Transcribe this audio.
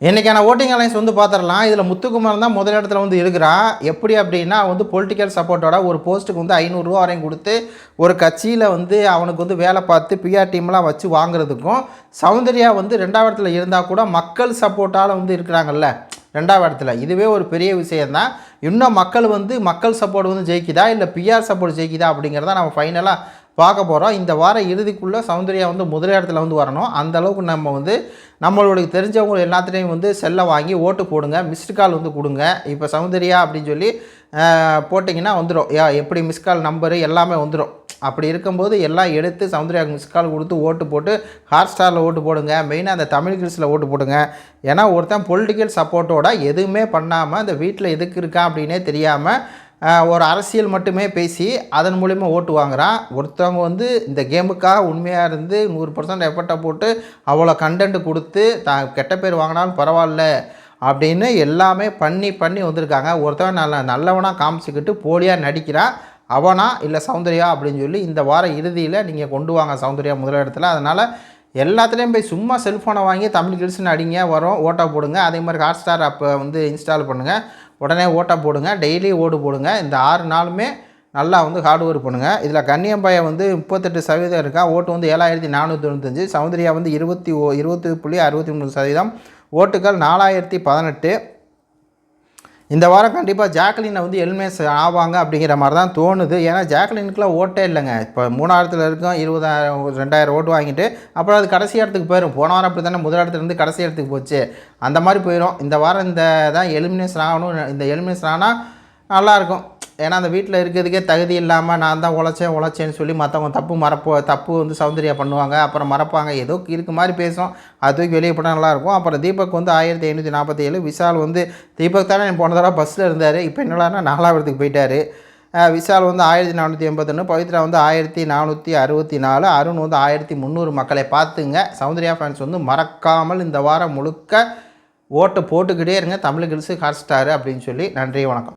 இன்றைக்கான voting alliance வந்து பார்த்துடலாம் இதில் முத்துக்குமார் தான் முதலிடத்தில் வந்து இருக்கிறான் எப்படி அப்படின்னா வந்து பொலிட்டிக்கல் சப்போர்ட்டோட ஒரு போஸ்ட்டுக்கு வந்து ஐநூறுரூவா வரையும் கொடுத்து ஒரு கட்சியில் வந்து அவனுக்கு வந்து வேலை பார்த்து பிஆர் டீம்லாம் வச்சு வாங்குறதுக்கும் சௌந்தர்யா வந்து ரெண்டாவது இடத்துல இருந்தால் கூட மக்கள் சப்போர்ட்டால் வந்து இருக்கிறாங்கல்ல. ரெண்டாவது இடத்துல. இதுவே ஒரு பெரிய விஷயந்தான் இன்னும் மக்கள் வந்து மக்கள் சப்போர்ட் வந்து ஜெயிக்குதா? இல்லை பிஆர் சப்போர்ட் ஜெயிக்குதா? அப்படிங்கிறத நம்ம ஃபைனலாக பார்க்க போகிறோம் இந்த வார இறுதிக்குள்ளே சௌந்தர்யா வந்து முதல் இடத்துல வந்து வரணும். அந்த அளவுக்கு நம்ம வந்து நம்மளுடைய தெரிஞ்சவங்க எல்லாத்துலேயும் வந்து செல்லை வாங்கி ஓட்டு போடுங்க. மிஸ்டு கால் வந்து கொடுங்க. இப்போ சௌந்தர்யா அப்படின்னு சொல்லி போட்டிங்கன்னா வந்துடும் யா எப்படி மிஸ் கால் நம்பரு எல்லாமே வந்துடும் அப்படி இருக்கும்போது எல்லாம் எடுத்து சௌந்தர்யாவுக்கு மிஸ் கால் கொடுத்து ஓட்டு போட்டு ஹாட் ஸ்டாரில் ஓட்டு போடுங்க. மெயினாக அந்த தமிழ் கிரிஸில் ஓட்டு போடுங்க. ஏன்னா ஒருத்தன் பொலிட்டிக்கல் சப்போர்ட்டோட எதுவுமே பண்ணாமல் அந்த வீட்டில் எதுக்கு இருக்கான் அப்படின்னே தெரியாமல் ஒரு அரசியல் மட்டுமே பேசி அதன் மூலிமா ஓட்டு வாங்குகிறான் ஒருத்தவங்க வந்து இந்த கேமுக்காக உண்மையாக இருந்து நூறு பர்சன்ட் எஃபர்ட்டை போட்டு அவ்வளோ கண்டென்ட் கொடுத்து தான் கெட்ட பேர் வாங்கினாலும் பரவாயில்ல அப்படின்னு எல்லாமே பண்ணி பண்ணி வந்திருக்காங்க. ஒருத்தவன் நல்ல நல்லவனாக காமிச்சிக்கிட்டு போலியாக நடிக்கிறான் அவனா இல்லை சௌந்தர்யா அப்படின்னு சொல்லி இந்த வார இறுதியில் நீங்கள் கொண்டு வாங்க சௌந்தர்யா முதலிடத்தில் இடத்துல. அதனால் எல்லாத்துலேயும் போய் சும்மா செல்ஃபோனை வாங்கி தமிழ் கில்ஸ்னு அடிங்க வரும் ஓட்டா போடுங்க. அதே மாதிரி ஹாட் ஸ்டார் அப்போ வந்து இன்ஸ்டால் பண்ணுங்கள் உடனே ஓட்டை போடுங்க டெய்லி ஓடு போடுங்க. இந்த ஆறு நாளுமே நல்லா வந்து ஹார்ட் ஒர்க் பண்ணுங்கள் இதில் கன்னியம்பாயை வந்து முப்பத்தெட்டு சதவீதம் இருக்கா? ஓட்டு வந்து ஏழாயிரத்தி நானூற்றி தொண்ணூத்தஞ்சு. சௌந்தர்யா வந்து இருபத்தி ஓ இருபத்தி புள்ளி அறுபத்தி மூணு சதவீதம். ஓட்டுகள் நாலாயிரத்தி பதினெட்டு. இந்த வாரம் கண்டிப்பாக ஜாக்லினை வந்து எல்மேஸ் ஆவாங்க அப்படிங்கிற மாதிரி தான் தோணுது. ஏன்னா ஜாக்லினுக்குலாம் ஓட்டே இல்லைங்க. இப்போ மூணாயிரத்தில் இருக்கும் இருபதாயிரம் ரெண்டாயிரம் ஓட்டு வாங்கிட்டு அப்புறம் அது கடைசி இடத்துக்கு போயிடும் போன வாரம் அப்படி தானே முதல் இடத்துலேருந்து கடைசி இடத்துக்கு போச்சு. அந்த மாதிரி போயிடும் இந்த வாரம் இந்த தான் எலிமினேஷன் ஆகணும். இந்த எலிமினேஷன் ஆனால் நல்லாயிருக்கும் ஏன்னா அந்த வீட்டில் இருக்கிறதுக்கே தகுதி இல்லாமல் நான் தான் உழைச்சேன் உழைச்சேன்னு சொல்லி மற்றவங்க தப்பு மறப்போ தப்பு வந்து சௌந்தர்யா பண்ணுவாங்க. அப்புறம் மறப்பாங்க. ஏதோ இருக்கு மாதிரி பேசும். அது தூக்கி வெளியே போட்டால் நல்லாயிருக்கும் அப்புறம் தீபக் வந்து ஆயிரத்தி ஐநூற்றி நாற்பத்தி ஏழு விஷால் வந்து தீபக் தானே போன தடவை பஸ்ஸில் இருந்தார். இப்போ என்னடான்னா நாலாவதுக்கு போயிட்டார். விஷால் வந்து ஆயிரத்தி நானூற்றி எண்பத்தொன்று பவித்ரா வந்து ஆயிரத்தி நானூற்றி அறுபத்தி நாலு அருண் வந்து ஆயிரத்தி முந்நூறு மக்களை பார்த்துங்க. சௌந்தர்யா ஃபேன்ஸ் வந்து மறக்காமல் இந்த வாரம் முழுக்க ஓட்டு போட்டுக்கிட்டே இருங்க. தமிழ் கிழிசு ஹாட் ஸ்டார் அப்படின்னு சொல்லி நன்றி வணக்கம்.